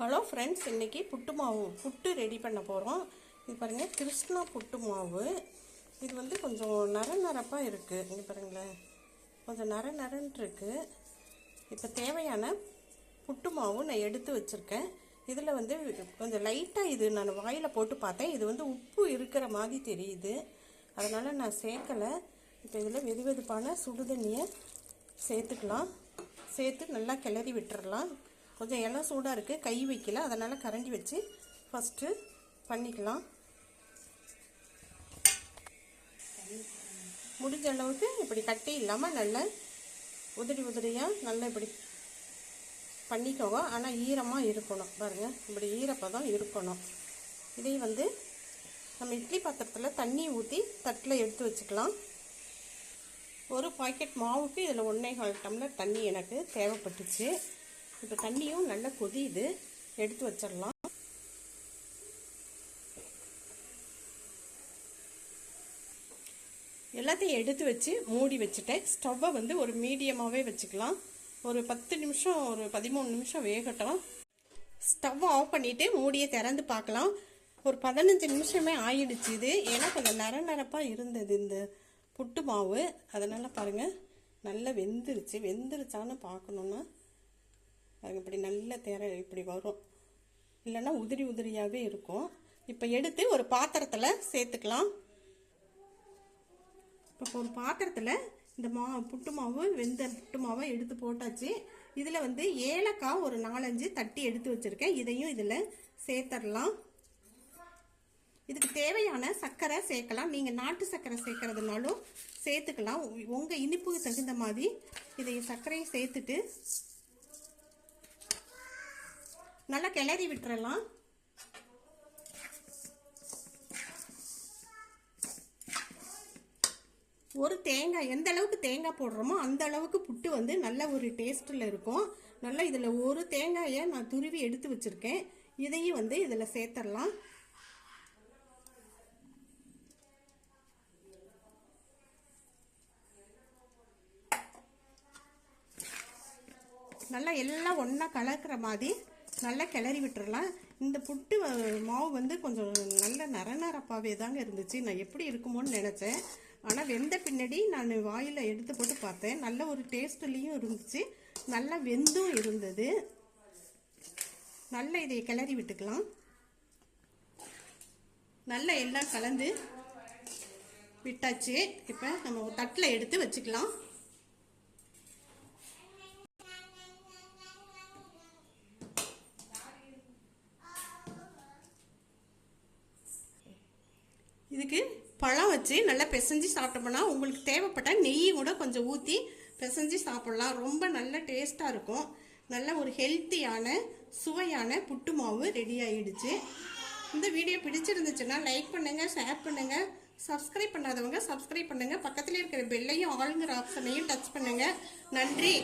Hello friends இன்றைக்கி புட்டு மாவு புட்டு ready பண்ண போகிறோம் இது பாருங்கள் கிருஷ்ணா புட்டு மாவு. இது வந்து கொஞ்சம் நர நரப்பாக இருக்குது இங்கே பாருங்களேன். கொஞ்சம் நர நரன்னு இப்போ தேவையான புட்டு மாவு நான் எடுத்து வச்சுருக்கேன். இதில் வந்து கொஞ்சம் லைட்டாக இது நான் வாயில் போட்டு பார்த்தேன். இது வந்து உப்பு இருக்கிற மாதிரி தெரியுது. அதனால் நான் சேர்க்கலை. இப்போ இதில் வெது வெதுப்பான சுடுதண்ணியை சேர்த்துக்கலாம். சேர்த்து நல்லா கிளறி விட்டுறலாம். கொஞ்சம் இலை சூடாக இருக்குது கை வைக்கல. அதனால் கரண்டி வச்சு ஃபஸ்ட்டு பண்ணிக்கலாம். முடிஞ்ச அளவுக்கு இப்படி கட்டி இல்லாமல் நல்லா உதிரி உதிரியாக நல்லா இப்படி பண்ணிக்கோங்க. ஆனால் ஈரமாக இருக்கணும். பாருங்கள் இப்படி ஈரப்பதம் இருக்கணும். இதை வந்து நம்ம இட்லி பாத்திரத்தில் தண்ணி ஊற்றி தட்டில் எடுத்து வச்சுக்கலாம். ஒரு பாக்கெட் மாவுக்கு இதில் ஒன்றே கால் டம்ளர் தண்ணி எனக்கு தேவைப்பட்டுச்சு. இப்போ தண்ணியும் நல்லா கொதியுது. எடுத்து வச்சிடலாம். எல்லாத்தையும் எடுத்து வச்சு மூடி வச்சுட்டேன். ஸ்டவ்வை வந்து ஒரு மீடியமாகவே வச்சுக்கலாம். ஒரு பத்து நிமிஷம் ஒரு பதிமூணு நிமிஷம் வேகட்டும். ஸ்டவ் ஆஃப் பண்ணிவிட்டு மூடியை திறந்து பார்க்கலாம். ஒரு பதினஞ்சு நிமிஷமே ஆயிடுச்சு இது. ஏன்னா கொஞ்சம் நர நரப்பாக இருந்தது இந்த புட்டு மாவு. அதனால் பாருங்கள் நல்லா வெந்துருச்சு. வெந்துருச்சான்னு பார்க்கணுன்னா அது இப்படி நல்ல தேர இப்படி வரும். இல்லைன்னா உதிரி உதிரியாகவே இருக்கும். இப்போ எடுத்து ஒரு பாத்திரத்தில் சேர்த்துக்கலாம். இப்போ ஒரு பாத்திரத்தில் இந்த மா புட்டு மாவு வெந்த புட்டு மாவை எடுத்து போட்டாச்சு. இதில் வந்து ஏலக்காய் ஒரு நாலஞ்சு தட்டி எடுத்து வச்சுருக்கேன். இதையும் இதில் சேர்த்துடலாம் இதுக்கு தேவையான சர்க்கரை சேர்க்கலாம். நீங்கள் நாட்டு சர்க்கரை சேர்க்கறதுனாலும் சேர்த்துக்கலாம். உங்கள் இனிப்புக்கு தகுந்த மாதிரி இதை சர்க்கரையை சேர்த்துட்டு நல்லா கிளறி விட்டுறலாம். ஒரு தேங்காய் எந்த அளவுக்கு தேங்காய் போடுறோமோ அந்த அளவுக்கு புட்டு வந்து நல்ல ஒரு டேஸ்ட்டில் இருக்கும். நல்லா இதில் ஒரு தேங்காயை நான் துருவி எடுத்து வச்சுருக்கேன். இதையும் வந்து இதில் சேர்த்துடலாம் நல்லா எல்லாம் ஒன்றா கலக்கிற மாதிரி நல்லா கிளறி விட்டுறலாம். இந்த புட்டு மாவு வந்து கொஞ்சம் நல்ல நர நரப்பாகவே தாங்க இருந்துச்சு. நான் எப்படி இருக்குமோன்னு நினச்சேன். ஆனால் வெந்த பின்னாடி நான் வாயில் எடுத்து போட்டு பார்த்தேன். நல்ல ஒரு டேஸ்ட்லேயும் இருந்துச்சு. நல்லா வெந்தும் இருந்தது. நல்லா இதை கிளறி விட்டுக்கலாம். நல்லா எல்லாம் கலந்து விட்டாச்சு. இப்போ நம்ம தட்டில் எடுத்து வச்சுக்கலாம். இதுக்கு பழம் வச்சு நல்லா பிசைஞ்சு சாப்பிட்டோம்னா உங்களுக்கு தேவைப்பட்ட நெய் கூட கொஞ்சம் ஊற்றி பிசைஞ்சு சாப்பிட்லாம். ரொம்ப நல்ல டேஸ்ட்டாக இருக்கும். நல்ல ஒரு ஹெல்த்தியான சுவையான புட்டு மாவு ரெடி ஆகிடுச்சு இந்த வீடியோ பிடிச்சிருந்துச்சுன்னா லைக் பண்ணுங்கள் ஷேர் பண்ணுங்கள் சப்ஸ்கிரைப் பண்ணாதவங்க சப்ஸ்கிரைப் பண்ணுங்கள் பக்கத்தில் இருக்கிற பெல்லையும் ஆளுங்கிற ஆப்ஷனையும் டச் பண்ணுங்கள் நன்றி.